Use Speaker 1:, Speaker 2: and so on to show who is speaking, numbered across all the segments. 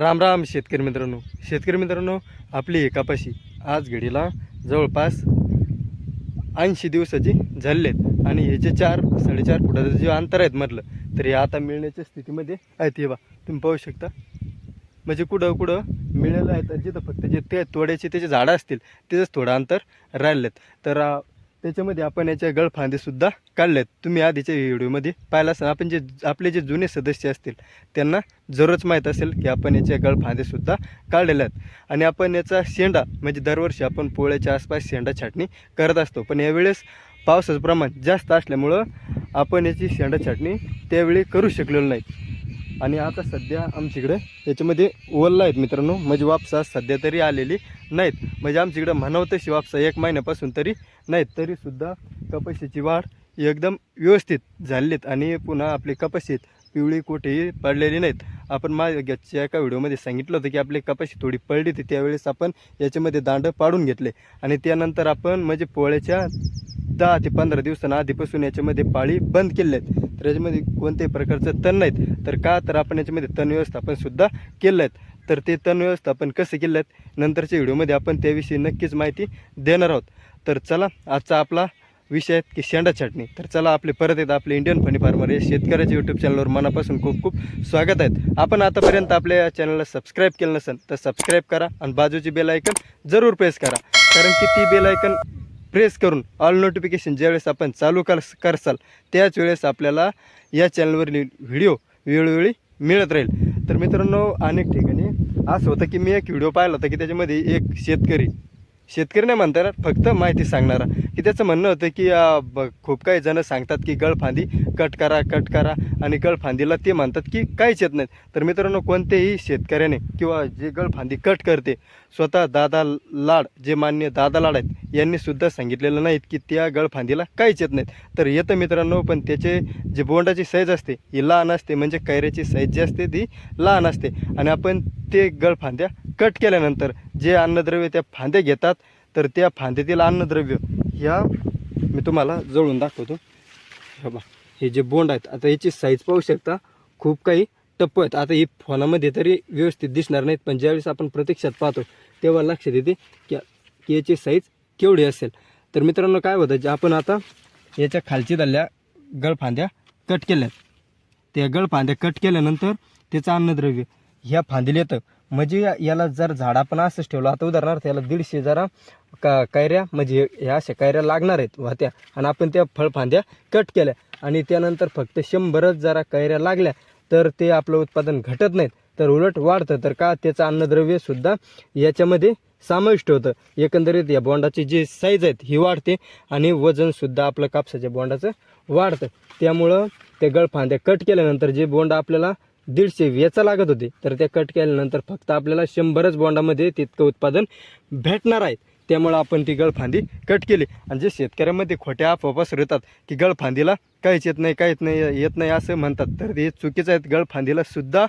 Speaker 1: राम राम शेतकरी मित्रांनो. शेतकरी मित्रांनो आपली एकापाशी आज घडीला जवळपास ऐंशी दिवसाची झालेली आहेत आणि हे जे चार साडेचार फुटाचं जे अंतर आहेत म्हटलं तर हे आता मिळण्याच्या स्थितीमध्ये आहेत. हे बा तुम्ही पाहू शकता. म्हणजे कुठं कुठं मिळालं आहे तर जिथं फक्त जे ते तोड्याचे त्याचे झाडं असतील त्याचंच थोडं अंतर राहिलेत. तर त्याच्यामध्ये आपण याच्या गळफांदेसुद्धा काढलेत. तुम्ही आधीच्या व्हिडिओमध्ये पाहिला असेल. आपण जे आपले जे जुने सदस्य असतील त्यांना जरूरच माहीत असेल की आपण याच्या गळफांदेसुद्धा काढलेले आहेत. आणि आपण याचा शेंडा म्हणजे दरवर्षी आपण पोळ्याच्या आसपास शेंडा छाटणी करत असतो. पण यावेळेस पावसाचं प्रमाण जास्त असल्यामुळं आपण याची शेंडा छाटणी त्यावेळी करू शकलेलो नाही. आणि आता सध्या आमच्याकडे याच्यामध्ये ओलला आहेत मित्रांनो. म्हणजे वापसा सध्या तरी आलेली नाहीत. म्हणजे आमच्याकडे म्हणावं तशी वापसा एक महिन्यापासून तरी नाहीत. तरीसुद्धा कपाशीची वाढ एकदम व्यवस्थित झालेली आहेत आणि पुन्हा आपली कपाशीत पिवळी कोठेही पडलेली नाहीत. आपण माझ्या एका व्हिडिओमध्ये सांगितलं होतं की आपली कपाशी थोडी पडली होती. त्यावेळेस आपण याच्यामध्ये दांड पाडून घेतले. आणि त्यानंतर आपण म्हणजे पोळ्याच्या दहा ते पंधरा दिवसांना आधीपासून याच्यामध्ये पाळी बंद केले आहेत. तर याच्यामध्ये कोणत्याही प्रकारचं तण नाहीत. तर का? तर आपण याच्यामध्ये तण व्यवस्थापन सुद्धा केलं आहेत तर ते तण व्यवस्थापन कसं केलं आहेत नंतरच्या व्हिडिओमध्ये आपण त्याविषयी नक्कीच माहिती देणार आहोत. तर चला आजचा आपला विषय आहेत की शेंडा छाटणी. तर चला आपले परत येत आपले इंडियन फनी फार्मर या शेतकऱ्याच्या यूट्यूब चॅनलवर मनापासून खूप खूप स्वागत आहेत आपण आतापर्यंत आपल्या या चॅनलला सबस्क्राईब केलं नसेल तर सबस्क्राईब करा आणि बाजूची बेल ऐकन जरूर प्रेस करा. कारण की ती बेल ऐकन प्रेस करून ऑल नोटिफिकेशन ज्यावेळेस आपण चालू कर करसाल त्याच वेळेस आपल्याला या चॅनलवरील व्हिडिओ वेळोवेळी मिळत राहील. तर मित्रांनो अनेक ठिकाणी असं होतं की मी एक व्हिडिओ पाहिला होता की त्याच्यामध्ये एक शेतकरी शेतकरी नाही म्हणता येणार फक्त माहिती सांगणारा. की त्याचं म्हणणं होतं की ब- खूप काही जणं सांगतात की गळफांदी कट करा कट करा. आणि गळफांदीला ते म्हणतात की काहीच येत नाहीत. तर मित्रांनो कोणत्याही शेतकऱ्याने किंवा जे गळफांदी कट करते स्वतः दादा लाड जे मान्य दादा लाड आहेत यांनीसुद्धा सांगितलेलं नाहीत की त्या गळफांदीला काहीच येत नाहीत. तर येतं मित्रांनो पण त्याचे जे बोंडाची साईज असते ही लहान असते. म्हणजे कैऱ्याची साईज जी असते ती लहान असते. आणि आपण ते गळफांद्या कट केल्यानंतर जे अन्नद्रव्य त्या फांद्या घेतात तर त्या फांद्यातील अन्नद्रव्य ह्या मी तुम्हाला जळून दाखवतो. हे बा हे जे बोंड आहेत आता याची साईज पाहू शकता. खूप काही टप्प आहेत. आता ही फोनामध्ये तरी व्यवस्थित दिसणार नाहीत पण ज्यावेळेस आपण प्रत्यक्षात पाहतो तेव्हा लक्षात येते की की याची साईज केवढी असेल. तर मित्रांनो काय होतं जे आपण आता याच्या खालची दल्ल्या गळफांद्या कट केल्या त्या गळफांद्या कट केल्यानंतर त्याचं अन्नद्रव्य ह्या फांदीला येतं. म्हणजे या- याला जर झाड आपण असंच ठेवलं आता उदाहरणार्थ याला दीडशे जरा का कैऱ्या म्हणजे ह्या अशा कैऱ्या लागणार आहेत वाहत्या आणि आपण त्या फळफांद्या कट केल्या. आणि त्यानंतर फक्त शंभरच जरा कैऱ्या लागल्या तर ते आपलं उत्पादन घटत नाहीत तर उलट वाढतं. तर का त्याचं अन्नद्रव्यसुद्धा याच्यामध्ये समाविष्ट होतं. एकंदरीत या बोंडाची जी साईज आहेत ही वाढते आणि वजनसुद्धा आपलं कापसाच्या बोंडाचं वाढतं. त्यामुळं ते गळफांद्या कट केल्यानंतर जे बोंड आपल्याला दीडशे वेचा लागत होते. तर त्या कट केल्यानंतर फक्त आपल्याला शंभरच बॉन्डामध्ये तितकं उत्पादन भेटणार आहे. त्यामुळं आपण ती गळफांदी कट केली. आणि जे शेतकऱ्यामध्ये खोट्या आपोआप पसरवतात की गळफांदीला काहीच येत नाही काहीच नाही येत नाही असं म्हणतात तर ते चुकीचं आहेत. गळफांदीला सुद्धा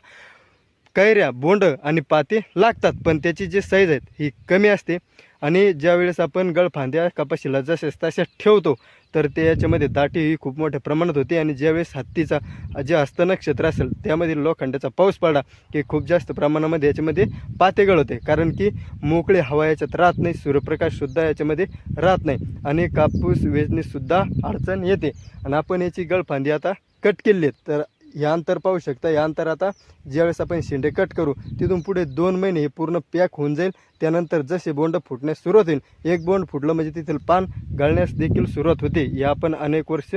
Speaker 1: कैऱ्या बोंड आणि पाते लागतात पण त्याची जी साईज आहेत ही कमी असते. आणि ज्यावेळेस आपण गळफांद्या कपाशीला जसेच तशा ठेवतो तर ते याच्यामध्ये दाटी ही खूप मोठ्या प्रमाणात होते. आणि ज्यावेळेस हत्तीचा जे हस्त असेल त्यामध्ये लोखंडाचा पाऊस पडला की खूप जास्त प्रमाणामध्ये याच्यामध्ये पातेगळ होते. कारण की मोकळी हवा याच्यात राहत नाही सूर्यप्रकाशसुद्धा याच्यामध्ये राहत नाही. आणि कापूस वेचणीसुद्धा अडचण येते. आणि आपण याची गळफांदी आता कट केली आहेत. तर हे अंतर पाहू शकता हे अंतर आता ज्यावेळेस आपण शेंडे कट करू तिथून पुढे दोन महिने हे पूर्ण पॅक होऊन जाईल. त्यानंतर जसे बोंड फुटण्यास सुरुवात होईल एक बोंड फुटलं म्हणजे तिथलं पान गळण्यास देखील सुरुवात होते. हे आपण अनेक वर्ष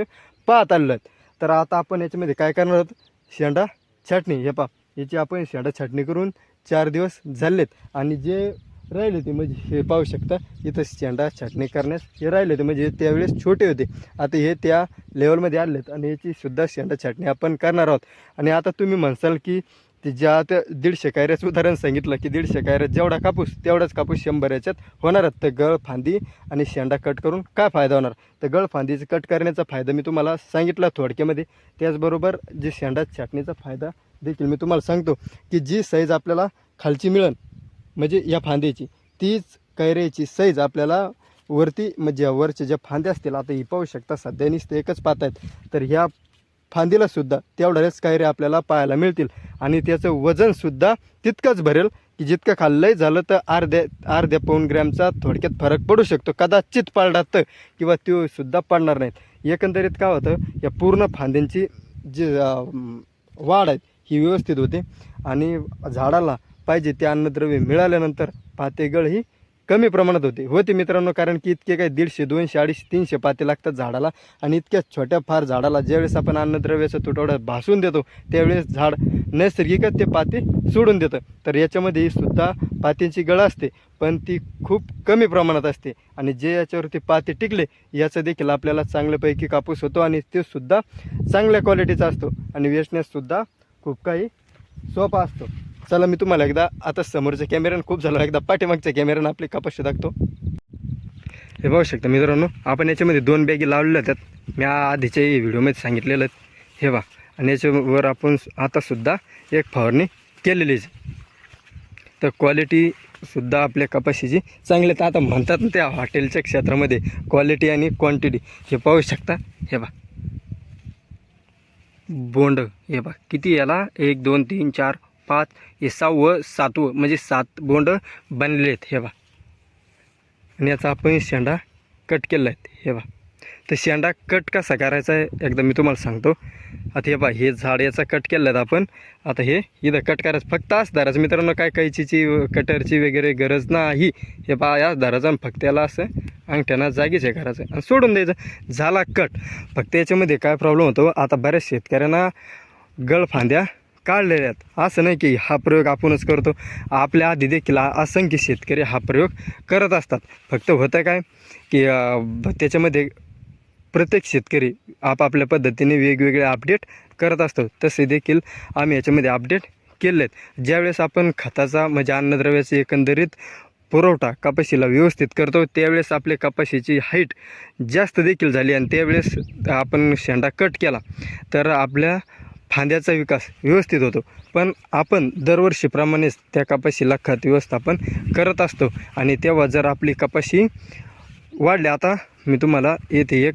Speaker 1: पाहत आलेलो आहेत. तर आता आपण याच्यामध्ये काय करणार आहोत? शेंडा छाटणी. हे पहा याची आपण शेंडा छाटणी करून चार दिवस झालेत. आणि जे राहिले होते म्हणजे हे पाहू शकता इथं शेंडा छाटणी करण्यास हे राहिले होते. म्हणजे त्यावेळेस छोटे होते. आता हे त्या लेवलमध्ये आलेत आणि याची सुद्धा शेंडा छाटणी आपण करणार आहोत. आणि आता तुम्ही म्हणसाल की ते ज्या त्या दीडशे कायऱ्याचं उदाहरण सांगितलं की दीडशे कायऱ्यात जेवढा कापूस तेवढाच कापूस शंभर याच्यात होणार तर गळ फांदी आणि शेंडा कट करून काय फायदा होणार? तर गळ फांदीचं कट करण्याचा फायदा मी तुम्हाला सांगितला थोडक्यामध्ये. त्याचबरोबर जे शेंडा छाटणीचा फायदा देखील मी तुम्हाला सांगतो की जी साईज आपल्याला खालची मिळेल म्हणजे या फांद्याची तीच कैऱ्याची साईज आपल्याला वरती म्हणजे वरच्या ज्या फांद्या असतील आता ही पाहू शकता सध्या नुसतं एकच पाहत आहेत. तर ह्या फांदीला सुद्धा तेवढ्याच कैरे आपल्याला पाहायला मिळतील. आणि त्याचं वजनसुद्धा तितकंच भरेल की जितकं खाल्लंय झालं तर अर्ध्या अर्ध्या पाऊन ग्रॅमचा थोडक्यात फरक पडू शकतो. कदाचित पडला तर किंवा तो सुद्धा पडणार नाहीत. एकंदरीत काय होतं या पूर्ण फांद्यांची जी वाढ आहे ही व्यवस्थित होते. आणि झाडाला पाहिजे ते अन्नद्रव्य मिळाल्यानंतर पातेगळ ही कमी प्रमाणात होते. होते मित्रांनो कारण की इतके काही दीडशे दोनशे अडीचशे तीनशे पाते लागतात झाडाला आणि इतक्या छोट्या फार झाडाला ज्यावेळेस आपण अन्नद्रव्याचा तुटवडा भासून देतो त्यावेळेस झाड नैसर्गिकच ते पाते सोडून देतं. तर याच्यामध्ये ही सुद्धा पातींची गळ असते पण ती खूप कमी प्रमाणात असते आणि जे याच्यावरती पाते टिकले याचा देखील आपल्याला चांगल्यापैकी कापूस होतो आणि ते सुद्धा चांगल्या क्वालिटीचा असतो आणि वेचण्याससुद्धा खूप काही सोपा असतो. चला मी तुम्हाला एकदा आता समोरच्या कॅमेऱ्यानं खूप झालं एकदा पाठीमागच्या कॅमेऱ्यानं आपली कपाशी दाखतो हे बघू शकता मित्रांनो आपण याच्यामध्ये दोन बॅगी लावलेल्या आहेत. मी आधीच्या व्हिडिओमध्ये सांगितलेलं हे बा आणि याच्यावर आपण आतासुद्धा एक फवारणी केलेलीच तर क्वालिटीसुद्धा आपल्या कपाशीची चांगली तर आता म्हणतात ना त्या हॉटेलच्या क्षेत्रामध्ये क्वालिटी आणि क्वांटिटी हे पाहू शकता हे बा बोंड हे बा किती याला? एक दोन तीन चार पाच हे सहावं सातवं म्हणजे सात बोंड बनलेले आहेत हे बा आणि याचा आपण शेंडा कट केला आहे हे बा तर शेंडा कट कसा करायचा आहे एकदा मी तुम्हाला सांगतो. आता हे बा हे झाड याचा कट केलं आहेत आपण. आता हे इथं कट करायचं फक्त आज धरायचं. मित्रांनो काय कैचीची कटरची वगैरे गरज नाही. हे बा याच धरायचं आणि फक्त याला असं अंगठ्यानं जागीच हे करायचं आणि सोडून द्यायचं. झाला कट. फक्त याच्यामध्ये काय प्रॉब्लेम होतो आता बऱ्याच शेतकऱ्यांना गळफांद्या काढलेल्या आहेत असं नाही की हा प्रयोग आपणच करतो. आपल्या आधी देखील असंख्य शेतकरी हा प्रयोग करत असतात. फक्त होतं काय की त्याच्यामध्ये प्रत्येक शेतकरी आपापल्या पद्धतीने वेगवेगळे अपडेट करत असतो. तसे देखील आम्ही याच्यामध्ये अपडेट केले आहेत ज्यावेळेस आपण खताचा म्हणजे अन्नद्रव्याचा एकंदरीत पुरवठा कपाशीला व्यवस्थित करतो त्यावेळेस आपल्या कपाशीची हाईट जास्त देखील झाली आणि त्यावेळेस आपण शेंडा कट केला. तर आपल्या फांद्याचा विकास व्यवस्थित होतो. पण आपण दरवर्षीप्रमाणेच त्या कपाशीला खत व्यवस्थापन करत असतो. आणि तेव्हा जर आपली कपाशी वाढली आता मी तुम्हाला येथे एक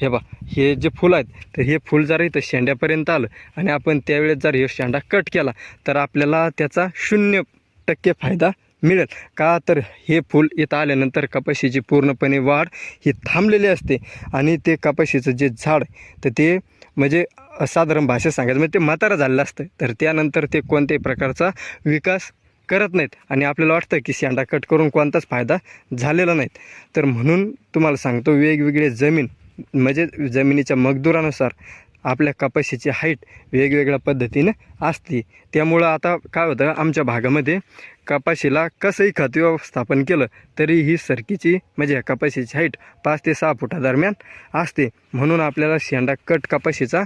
Speaker 1: हे बा हे जे फुलं आहेत तर हे फुल जर इथं शेंड्यापर्यंत आलं आणि आपण त्यावेळेस जर हे शेंडा कट केला तर आपल्याला त्याचा शून्य टक्के फायदा मिळेल. का तर हे फूल इथं आल्यानंतर कपाशीची पूर्णपणे वाढ ही थांबलेली असते. आणि ते कपाशीचं जे झाड तर ते म्हणजे साधारण भाषेत सांगायचं म्हणजे ते म्हातारं झालेलं असतं. तर त्यानंतर ते कोणत्याही प्रकारचा विकास करत नाहीत. आणि आपल्याला वाटतं की शेंडा कट करून कोणताच फायदा झालेला नाहीत. तर म्हणून तुम्हाला सांगतो वेगवेगळे जमीन म्हणजे जमिनीच्या मगदुरानुसार आपल्या कपाशीची हाईट वेगवेगळ्या पद्धतीनं असते. त्यामुळं आता काय होतं आमच्या भागामध्ये कपाशीला कसंही खत व्यवस्थापन केलं तरी ही सरकीची म्हणजे कपाशीची हाईट पाच ते सहा फुटादरम्यान असते. म्हणून आपल्याला शेंडा कट कपाशीचा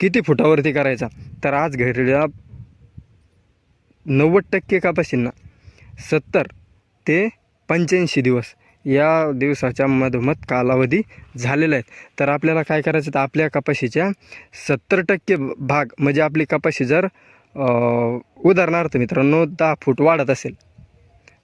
Speaker 1: किती फुटावरती करायचा? तर आज घडलेल्या नव्वद टक्के कपाशींना सत्तर ते पंच्याऐंशी दिवस या दिवसाच्या मधोमध कालावधी झालेला आहे. तर आपल्याला काय करायचं? तर आपल्या कपाशीच्या सत्तर टक्के भाग म्हणजे आपली कपाशी जर उदाहरणार्थ मित्रांनो दहा फूट वाढत असेल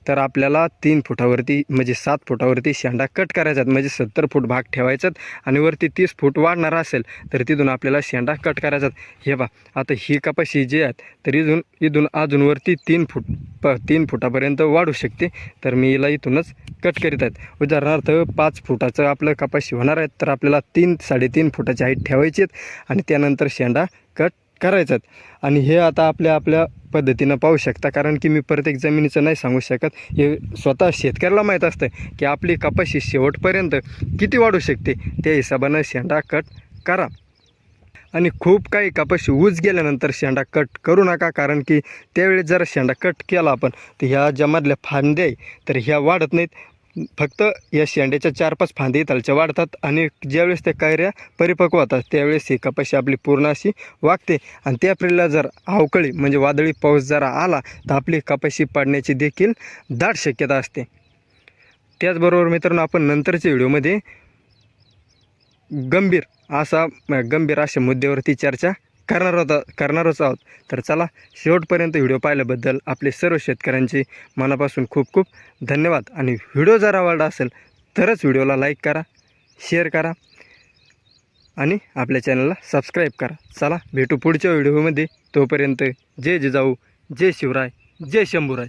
Speaker 1: तर आपल्याला तीन फुटावरती म्हणजे सात फुटावरती शेंडा कट करायचा म्हणजे सत्तर फूट भाग ठेवायचात आणि वरती तीस फूट वाढणार असेल तर तिथून आपल्याला शेंडा कट करायचा हे बा आता ही कपाशी जी आहेत तर इथून इथून अजून वरती तीन फूट प तीन फुटापर्यंत वाढू शकते तर मी हिला इथूनच कट करीत आहेत. उदाहरणार्थ पाच फुटाचं आपलं कपाशी होणार आहे तर आपल्याला तीन साडेतीन फुटाची हाईट ठेवायची आहेत आणि त्यानंतर शेंडा कट करायचात. आणि हे आता आपल्या आपल्या पद्धतीनं पाहू शकता. कारण की मी प्रत्येक जमिनीचं नाही सांगू शकत. हे स्वतः शेतकऱ्याला माहीत असतं की आपली कपाशी शेवटपर्यंत किती वाढू शकते त्या हिशोबानं शेंडा कट करा. आणि खूप काही कपाशी ऊज गेल्यानंतर शेंडा कट करू नका. कारण की त्यावेळेस जर शेंडा कट केला आपण तर ह्या ज्यामधल्या फांद्या आहे तर ह्या वाढत नाहीत. फक्त या शेंड्याच्या चार पाच फांदे इथलच्या वाढतात आणि ज्यावेळेस त्या कैऱ्या परिपक्व होतात त्यावेळेस ही कपाशी आपली पूर्ण अशी वागते. आणि त्या एप्रिलला जर अवकळी म्हणजे वादळी पाऊस जर आला तर आपली कपाशी पाडण्याची देखील दाट शक्यता असते. त्याचबरोबर मित्रांनो आपण नंतरच्या व्हिडिओमध्ये गंभीर असा गंभीर अशा मुद्द्यावरती चर्चा करणार होता करणारच आहोत. तर चला शेवटपर्यंत व्हिडिओ पाहिल्याबद्दल आपले सर्व शेतकऱ्यांचे मनापासून खूप खूप धन्यवाद. आणि व्हिडिओ जर आवडला असेल तरच व्हिडिओला लाईक करा शेअर करा आणि आपल्या चॅनलला सबस्क्राईब करा. चला भेटू पुढच्या व्हिडिओमध्ये. तोपर्यंत जय जिजाऊ जय शिवराय जय शंभूराज.